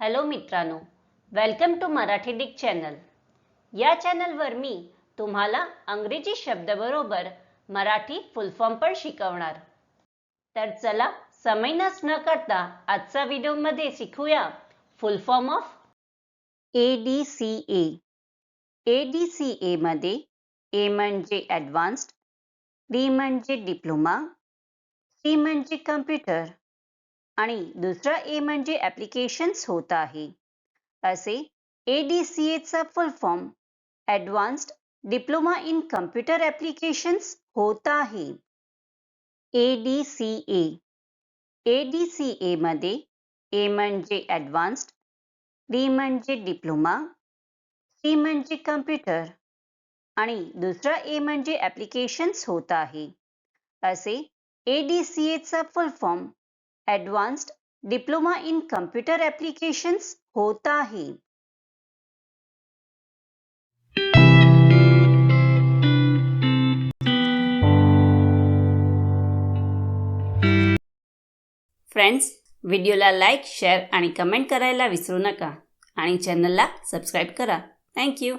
Hello मित्रांनो welcome to Marathi डिक channel या चॅनलवर मी तुम्हाला अंग्रेजी शब्दाबरोबर मराठी फुल फॉर्म पण शिकवणार. तर चला समय नस न करता आजचा व्हिडिओमध्ये शिकूया full form of A D C A A D C एमध्ये ए म्हणजे ॲडव्हान्स्ड डी म्हणजे डिप्लोमा सी म्हणजे कम्प्युटर आणि दुसरा ए म्हणजे ॲप्लिकेशन्स होत आहे. असे ए डी सी एचा full form advanced diploma in computer applications होत आहे. A D C A A D C एमध्ये ए म्हणजे ॲडव्हान्स्ड डी म्हणजे डिप्लोमा सी म्हणजे कम्प्युटर आणि दुसरा ए म्हणजे ॲप्लिकेशन्स होत आहे. असे ए डी सी एचा full form advanced diploma in computer applications होत आहे. फ्रेंड्स व्हिडिओला लाईक शेअर आणि कमेंट करायला विसरू नका. आणि चॅनलला सबस्क्राईब करा. थँक्यू